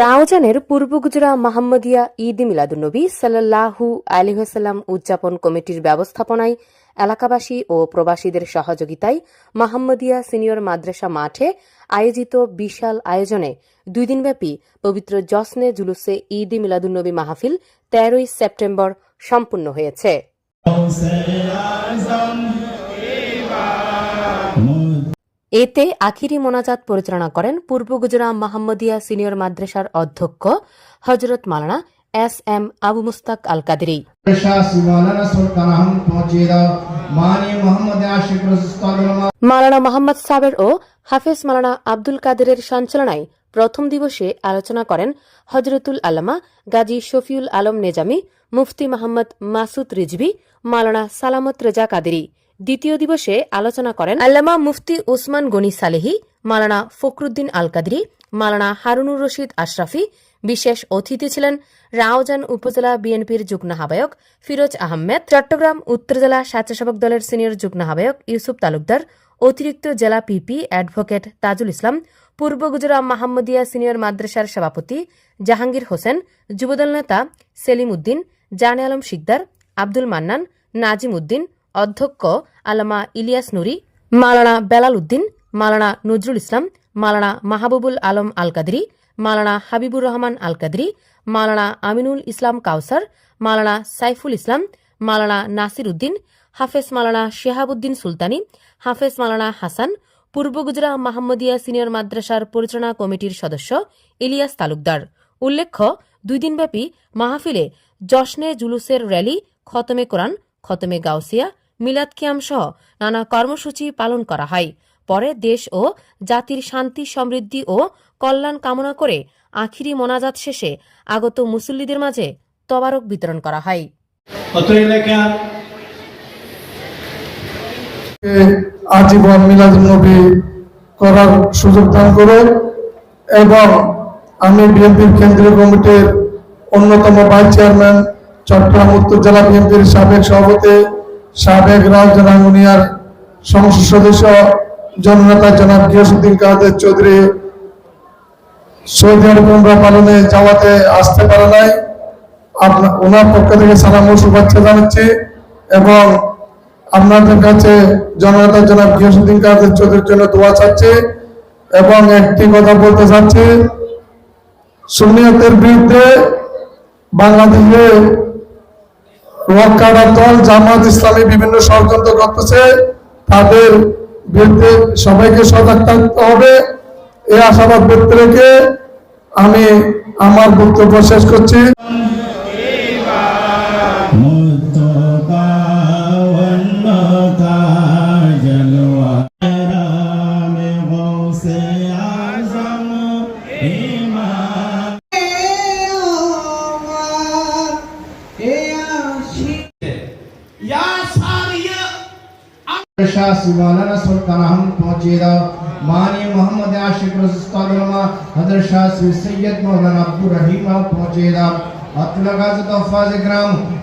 রাওজানের পূর্ব গুজরা মাহমদিয়া ঈদ মিলাদুন্নবী সাল্লাহু আলিহাসাল্লাম উদযাপন কমিটির ব্যবস্থাপনায় এলাকাবাসী ও প্রবাসীদের সহযোগিতায় মাহমদিয়া সিনিয়র মাদ্রাসা মাঠে আয়োজিত বিশাল আয়োজনে দুই দিনব্যাপী পবিত্র জসনে জুলুসে ঈদ মিলাদুন্নবী মাহফিল তেরোই সেপ্টেম্বর সম্পূর্ণ হয়েছে। এতে আখিরি মোনাজাত পরিচালনা করেন পূর্ব গুজরা মাহমদিয়া সিনিয়র মাদ্রাসার অধ্যক্ষ হজরত মালানা এস এম আবু মুস্তাক আল কাদেরি মালানা মোহাম্মদ সাবের ও হাফেজ মালানা আব্দুল কাদেরের সঞ্চালনায় প্রথম দিবসে আলোচনা করেন হজরতুল আলমা গাজী শফিউল আলম নেজামি মুফতি মাহমদ মাসুদ রিজবি মালানা সালামত রেজা কাদেরি। দ্বিতীয় দিবসে আলোচনা করেন আল্লামা মুফতি ওসমান গনি সালেহি, মালানা ফখরুদ্দিন আল কাদরি মালানা হারুনুর রশিদ আশরাফি, বিশেষ অতিথি ছিলেন রাওজান উপজেলা বিএনপির যুগ্ম আহ্বায়ক ফিরোজ আহমেদ, চট্টগ্রাম উত্তর জেলা স্বেচ্ছাসেবক দলের সিনিয়র যুগ্ম আহ্বায়ক ইউসুফ তালুকদার, অতিরিক্ত জেলা পিপি অ্যাডভোকেট তাজুল ইসলাম, পূর্ব গুজরাম মাহমদিয়া সিনিয়র মাদ্রাসার সভাপতি জাহাঙ্গীর হোসেন, যুবদল নেতা সেলিম উদ্দিন, জানে আলম শিকদার, আব্দুল মান্নান, নাজিম উদ্দিন, অধ্যক্ষ আলামা ইলিয়াস নুরি, মালানা বেলাল উদ্দিন, মালানা নজরুল ইসলাম, মালানা মাহবুবুল আলম আল কাদরি মালানা হাবিবুর রহমান আল কাদরি মালানা আমিনুল ইসলাম কাউসার, মালানা সাইফুল ইসলাম, মালানা নাসির উদ্দিন, হাফেজ মালানা শেহাবুদ্দিন সুলতানি, হাফেজ মালানা হাসান, পূর্ব গুজরা মাহমদিয়া সিনিয়র মাদ্রাসার পরিচালনা কমিটির সদস্য ইলিয়াস তালুকদার। উল্লেখ্য, দুই দিনব্যাপী মাহফিলে জশনে জুলুসের র্যালি, খতমে কোরআন, খতমে গাউসিয়া মিলাদ কিয়াম সহ নানা কর্মসূচি পালন করা হয়। পরে দেশ ও জাতির শান্তি সমৃদ্ধি ও কল্যাণ কামনা করে আখিরি মোনাজাত শেষে আগত মুসল্লিদের মাঝে তবারক বিতরণ করা হয়। আজীবন মিলাদ নবী করার সুযোগ দান করে এবং আমি বিএনপির কেন্দ্রীয় কমিটির অন্যতম ভাইস চেয়ারম্যান চট্টগ্রাম উত্তর জেলা বিএনপির সাবেক সভাপতি সাবেক রাজরাঙ্গুনিয়ার সংসদ সদস্য জননেতা জনাব গিয়াসুদ্দিন কাদের চৌধুরী সৌদি আরব উমরা পালনে যাওয়াতে আসতে পারে নাই। আপনার ওনার পক্ষ থেকে সালাম ও শুভেচ্ছা জানাচ্ছি এবং আপনাদের কাছে জনতা জনাব গিয়াসুদ্দিন কাদের চৌধুরীর জন্য দোয়া চাচ্ছি এবং একটি কথা বলতে চাচ্ছি। সুন্নিয়তের বিরুদ্ধে বাংলাদেশে ওয়াকারা দল জামাত ইসলামী বিভিন্ন ষড়যন্ত্র করতেছে। তাদের বিরুদ্ধে সবাইকে সজাগ থাকতে হবে। এই আশাবাদ ব্যক্ত রেখে আমি আমার বক্তব্য শেষ করছি। मौलाना सुल्तान पहुँचे था मानिय मोहम्मद आशिक रसुस्तानुलमा हज़रत शाह सैयद मौलाना अब्दुल रहीम पहुँचे था अतलगाज तोहफा ग्राम।